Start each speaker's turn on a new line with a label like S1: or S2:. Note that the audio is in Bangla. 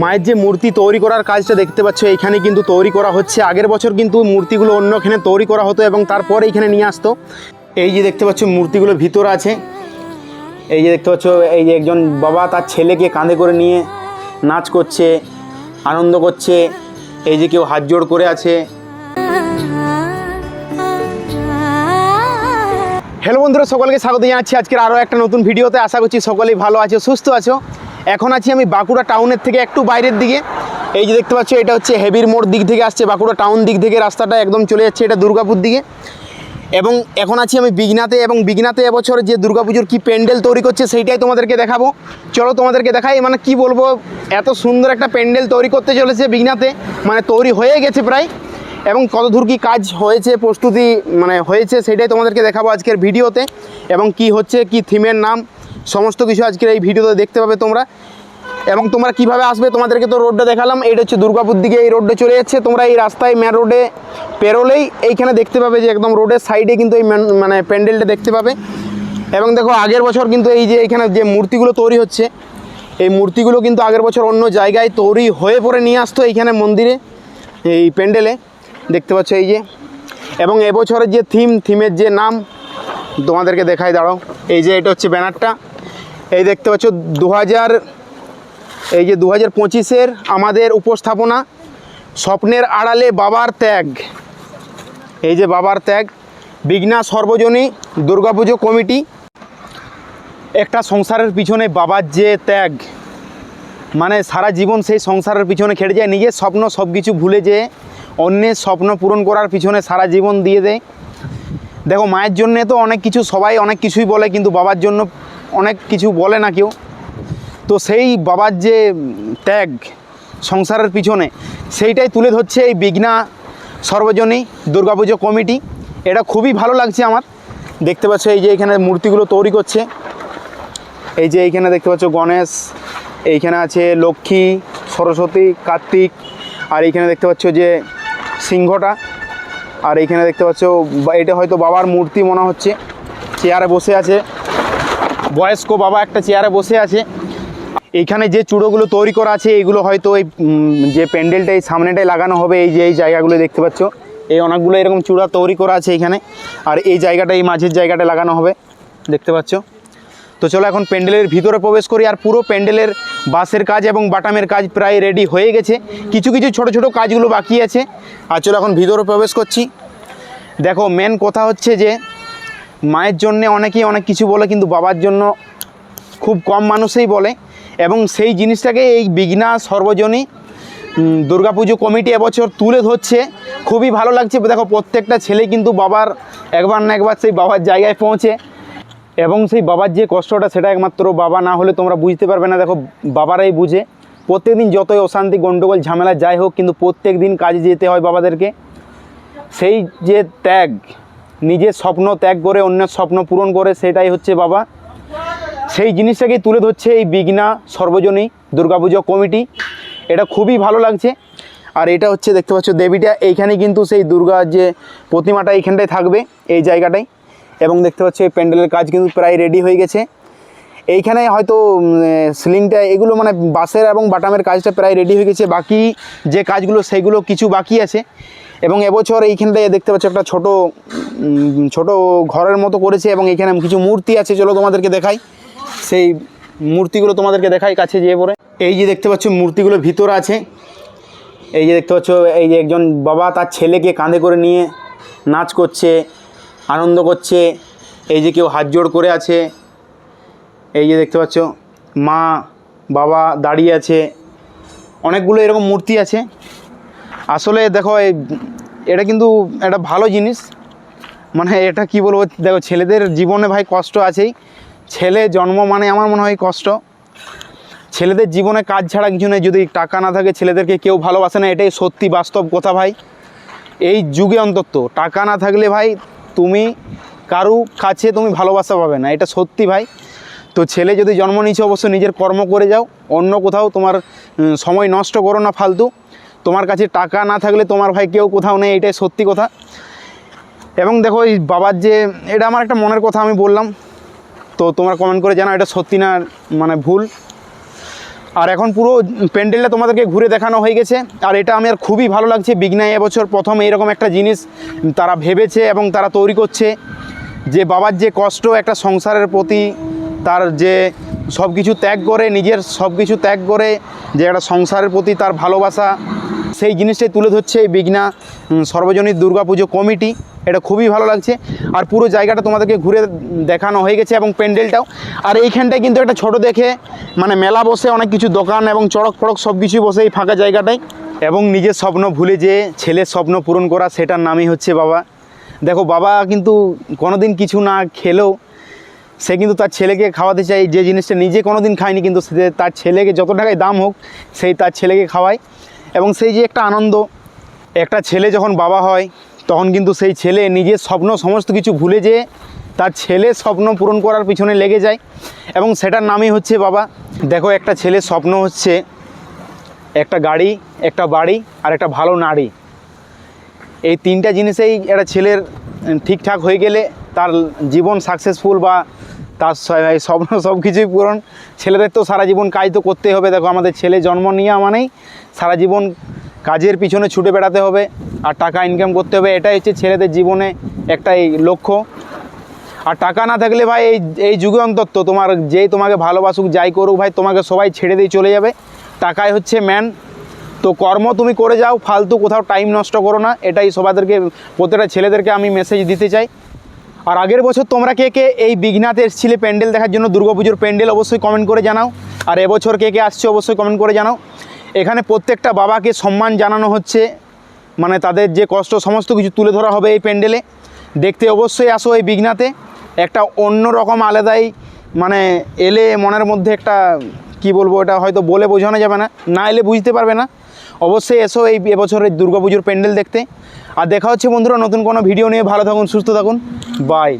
S1: মায়ের যে মূর্তি তৈরি করার কাজটা দেখতে পাচ্ছ, এইখানে কিন্তু তৈরি করা হচ্ছে। আগের বছর কিন্তু মূর্তিগুলো অন্যখানে তৈরি করা হতো এবং তারপরে এইখানে নিয়ে আসতো। এই যে দেখতে পাচ্ছ মূর্তিগুলো ভিতর আছে। এই যে দেখতে পাচ্ছ, এই যে একজন বাবা তার ছেলেকে কাঁধে করে নিয়ে নাচ করছে, আনন্দ করছে। এই যে কেউ হাত জোড় করে আছে। হ্যালো বন্ধুরা, সকলকে স্বাগত জানাচ্ছি আজকের আরও একটা নতুন ভিডিওতে। আশা করছি সকলেই ভালো আছো, সুস্থ আছো। এখন আছি আমি বাঁকুড়া টাউনের থেকে একটু বাইরের দিকে। এই যে দেখতে পাচ্ছ, এটা হচ্ছে হেভির মোড় দিক থেকে আসছে, বাঁকুড়া টাউন দিক থেকে রাস্তাটা একদম চলে যাচ্ছে এটা দুর্গাপুর দিকে। এবং এখন আছি আমি বিঘনাতে, এবং বিঘনাতে এবছর যে দুর্গাপুজোর কি প্যান্ডেল তৈরি করছে সেইটাই তোমাদেরকে দেখাবো। চলো তোমাদেরকে দেখাই মানে কি বলব, এত সুন্দর একটা প্যান্ডেল তৈরি করতে চলেছে বিঘনাতে মানে তৈরি হয়ে গেছে প্রায়। এবং কত দূর কী কাজ হয়েছে, প্রস্তুতি মানে হয়েছে সেটাই তোমাদেরকে দেখাবো আজকের ভিডিওতে এবং কি হচ্ছে, কি থিমের নাম, সমস্ত কিছু আজকের এই ভিডিওতে দেখতে পাবে তোমরা। এবং তোমরা কীভাবে আসবে তোমাদেরকে তো রোডটা দেখালাম এইটা হচ্ছে দুর্গাপুর দিকে এই রোডটা চলে যাচ্ছে। তোমরা এই রাস্তায় মেন রোডে পেরোলেই এইখানে দেখতে পাবে যে একদম রোডের সাইডে কিন্তু এই মানে প্যান্ডেলটা দেখতে পাবে। এবং দেখো আগের বছর কিন্তু এই যে এখানে যে মূর্তিগুলো তৈরি হচ্ছে, এই মূর্তিগুলো কিন্তু আগের বছর অন্য জায়গায় তৈরি হয়ে পরে নিয়ে আসতো এইখানে মন্দিরে, এই প্যান্ডেলে। দেখতে পাচ্ছ এই যে। এবং এবছরের যে থিম থিমের যে নাম, তোমাদেরকে দেখাই, দাঁড়াও। এই যে এটা হচ্ছে ব্যানারটা। এই দেখতে পাচ্ছ দু হাজার এই যে দু হাজার পঁচিশের আমাদের উপস্থাপনা, স্বপ্নের আড়ালে বাবার ত্যাগ। এই যে বাবার ত্যাগ, বিঘ্না সর্বজনী দুর্গাপুজো কমিটি, একটা সংসারের পিছনে বাবার যে ত্যাগ মানে সারা জীবন সেই সংসারের পিছনে খেটে যায়, নিজের স্বপ্ন সব কিছু ভুলে যেয়ে অন্যের স্বপ্ন পূরণ করার পিছনে সারা জীবন দিয়ে দেয়। দেখো, মায়ের জন্যে তো অনেক কিছু সবাই অনেক কিছুই বলে, কিন্তু বাবার জন্য অনেক কিছু বলে না কেউ। তো সেই বাবার যে ত্যাগ সংসারের পিছনে, সেইটাই তুলে ধরছে এই বিঘ্না সর্বজনী দুর্গাপুজো কমিটি। এটা খুবই ভালো লাগছে আমার। দেখতে পাচ্ছ এই যে এখানে মূর্তিগুলো তৈরি করছে। এই যে এইখানে দেখতে পাচ্ছ গণেশ, এইখানে আছে লক্ষ্মী, সরস্বতী, কার্তিক, আর এইখানে দেখতে পাচ্ছ যে সিংহটা। আর এইখানে দেখতে পাচ্ছ এটা হয়তো বাবার মূর্তি মনে হচ্ছে। চেয়ারে বসে আছে। বয়স্ক বাবা একটা চেয়ারে বসে আছে। এইখানে যে চূড়োগুলো তৈরি করা আছে এইগুলো হয়তো এই যে প্যান্ডেলটা এই সামনেটাই লাগানো হবে, এই যে এই জায়গাগুলো দেখতে পাচ্ছ। এই অনেকগুলো এরকম চূড়া তৈরি করা আছে এখানে। আর এই জায়গাটা, এই মাঝের জায়গাটা লাগানো হবে। দেখতে পাচ্ছ? তো চলো এখন প্যান্ডেলের ভিতরে প্রবেশ করি। আর পুরো প্যান্ডেলের বাঁশের কাজ এবং বাটামের কাজ প্রায় রেডি হয়ে গেছে। কিছু কিছু ছোট ছোট কাজগুলো বাকি আছে। আর চলো এখন ভিতরে প্রবেশ করছি। দেখো মেন কথা হচ্ছে যে, মায়ের জন্যে অনেকেই অনেক কিছু বলে, কিন্তু বাবার জন্য খুব কম মানুষই বলে। এবং সেই জিনিসটাকে এই বিঘ্না, সর্বজনী দুর্গাপুজো কমিটি এবছর তুলে ধরছে। খুবই ভালো লাগছে। দেখো, প্রত্যেকটা ছেলে কিন্তু বাবার একবার না একবার সেই বাবার জায়গায় পৌঁছে। এবং সেই বাবার যে কষ্টটা সেটা একমাত্র বাবা, না হলে তোমরা বুঝতে পারবে না। দেখো, বাবারাই বুঝে। প্রত্যেকদিন যতই অশান্তি গণ্ডগোল ঝামেলা যাই হোক, কিন্তু প্রত্যেক দিন কাজে যেতে হয় বাবাদেরকে। সেই যে ত্যাগ, নিজের স্বপ্ন ত্যাগ করে, অন্যের স্বপ্ন পূরণ করে, সেটাই হচ্ছে বাবা। সেই জিনিসটাকেই তুলে ধরছে এই বিঘ্না, সর্বজনী, দুর্গাপুজো কমিটি। এটা খুবই ভালো লাগছে। আর এটা হচ্ছে, দেখতে পাচ্ছ, দেবীটা। এইখানে কিন্তু সেই দুর্গার যে প্রতিমাটা এইখানটায় থাকবে, এই জায়গাটায়। এবং দেখতে পাচ্ছ এই প্যান্ডেলের কাজ কিন্তু প্রায় রেডি হয়ে গেছে। এইখানে হয়তো সিলিংটা এগুলো মানে বাঁশের এবং বাটামের কাজটা প্রায় রেডি হয়ে গেছে। বাকি যে কাজগুলো, সেগুলো কিছু বাকি আছে। এবং এবছর এইখানটায় দেখতে পাচ্ছ একটা ছোট ছোট ঘরের মতো করেছে এবং এখানে কিছু মূর্তি আছে। চলো তোমাদেরকে দেখাই। সেই মূর্তিগুলো তোমাদেরকে দেখাই কাছে যেয়ে পরে এই যে দেখতে পাচ্ছ মূর্তিগুলো ভিতর আছে। এই যে দেখতে পাচ্ছ, এই যে একজন বাবা তার ছেলেকে কাঁধে করে নিয়ে নাচ করছে। আনন্দ করছে। এই যে কেউ হাত জোড় করে আছে। এই যে দেখতে পাচ্ছ, মা, বাবা দাঁড়িয়ে আছে। অনেকগুলো এরকম মূর্তি আছে। আসলে দেখো এটা কিন্তু একটা ভালো জিনিস। মানে এটা কি বলব, দেখো, ছেলেদের জীবনে ভাই কষ্ট আছেই। ছেলে জন্ম মানে আমার মনে হয় কষ্ট। ছেলেদের জীবনে কাজ ছাড়া কিছু নেই। যদি টাকা না থাকে, ছেলেদেরকে কেউ ভালোবাসে না। এটাই সত্যি বাস্তব কথা ভাই। এই যুগে অন্তত টাকা না থাকলে ভাই তুমি কারু কাছে তুমি ভালোবাসা পাবে না, এটা সত্যি ভাই। তো ছেলে যদি জন্ম নিচ্ছে অবশ্যই নিজের কর্ম করে যাও, অন্য কোথাও তোমার সময় নষ্ট করো না ফালতু। তোমার কাছে টাকা না থাকলে তোমার ভাই কেউ কোথাও নেই, এটাই সত্যি কথা। এবং দেখো এই বাবার যে, এটা আমার একটা মনের কথা আমি বললাম। তো তোমরা কমেন্ট করে জানাও, এটা সত্যি না মানে ভুল। আর এখন পুরো প্যান্ডেলটা তোমাদেরকে ঘুরে দেখানো হয়ে গেছে। আর এটা আমার খুবই ভালো লাগছে। বিঘ্নায় এবছর প্রথম এইরকম একটা জিনিস তারা ভেবেছে এবং তারা তৈরি করছে। যে বাবার যে কষ্ট, একটা সংসারের প্রতি তার যে সব কিছু ত্যাগ করে, নিজের সব কিছু ত্যাগ করে, যে একটা সংসারের প্রতি তার ভালোবাসা, সেই জিনিসটাই তুলে ধরছে এই বিঘ্না সর্বজনীন দুর্গাপুজো কমিটি। এটা খুবই ভালো লাগছে। আর পুরো জায়গাটা তোমাদেরকে ঘুরে দেখানো হয়ে গেছে এবং প্যান্ডেলটাও। আর এইখানটায় কিন্তু একটা ছোট দেখে মানে মেলা বসে, অনেক কিছু দোকান এবং চড়ক ফড়ক সব কিছুই বসে এই ফাঁকা জায়গাটায়। এবং নিজের স্বপ্ন ভুলে যে ছেলের স্বপ্ন পূরণ করা, সেটার নামই হচ্ছে বাবা। দেখো, বাবা কিন্তু কোনোদিন কিছু না খেলেও, সে কিন্তু তার ছেলেকে খাওয়াতে চাই যে জিনিসটা নিজে কোনো দিন খায়নি, কিন্তু সে তার ছেলেকে যত টাকায় দাম হোক, সেই তার ছেলেকে খাওয়ায়। এবং সেই যে একটা আনন্দ একটা ছেলে যখন বাবা হয়, তখন কিন্তু সেই ছেলে নিজের স্বপ্ন সমস্ত কিছু ভুলে যেয়ে তার ছেলে স্বপ্ন পূরণ করার পিছনে লেগে যায় এবং সেটার নামই হচ্ছে বাবা। দেখো, একটা ছেলের স্বপ্ন হচ্ছে একটা গাড়ি, একটা বাড়ি আর একটা ভালো নারী। এই তিনটা জিনিসেই একটা ছেলের ঠিকঠাক হয়ে গেলে তার জীবন সাকসেসফুল বা তার স্বপ্ন সব কিছুই পূরণ। ছেলেদের তো সারা জীবন কাজ তো করতেই হবে। দেখো, আমাদের ছেলে জন্ম নেওয়া মানেই সারা জীবন কাজের পিছনে ছুটে বেড়াতে হবে আর টাকা ইনকাম করতে হবে। এটাই হচ্ছে ছেলেদের জীবনে একটা এই লক্ষ্য। আর টাকা না থাকলে ভাই এই এই যুগে অন্তত তোমার যেই তোমাকে ভালোবাসুক, যাই করুক ভাই, তোমাকে সবাই ছেড়ে দিয়ে চলে যাবে। টাকাই হচ্ছে ম্যান তো কর্ম তুমি করে যাও, ফালতু কোথাও টাইম নষ্ট করো না। এটাই সবাদেরকে, প্রত্যেকটা ছেলেদেরকে আমি মেসেজ দিতে চাই। আর আগের বছর তোমরা কে কে এই বিঘ্নাতে এসেছিলে প্যান্ডেল দেখার জন্য, দুর্গাপুজোর প্যান্ডেল অবশ্যই কমেন্ট করে জানাও। আর এবছর কে কে আসছে অবশ্যই কমেন্ট করে জানাও। এখানে প্রত্যেকটা বাবাকে সম্মান জানানো হচ্ছে। মানে তাদের যে কষ্ট, সমস্ত কিছু তুলে ধরা হবে এই প্যান্ডেলে। দেখতে অবশ্যই আসো এই বিঘ্নাতে। একটা অন্য রকম আলাদাই মানে এলে মনের মধ্যে একটা, কি বলব এটা হয়তো বলে বোঝানো যাবে না না এলে বুঝতে পারবে না। অবশ্যই এসো এই এবছরের দুর্গাপুজোর প্যান্ডেল দেখতে। আর দেখা হচ্ছে বন্ধুরা নতুন কোনো ভিডিও নিয়ে। ভালো থাকুন, সুস্থ থাকুন। বাই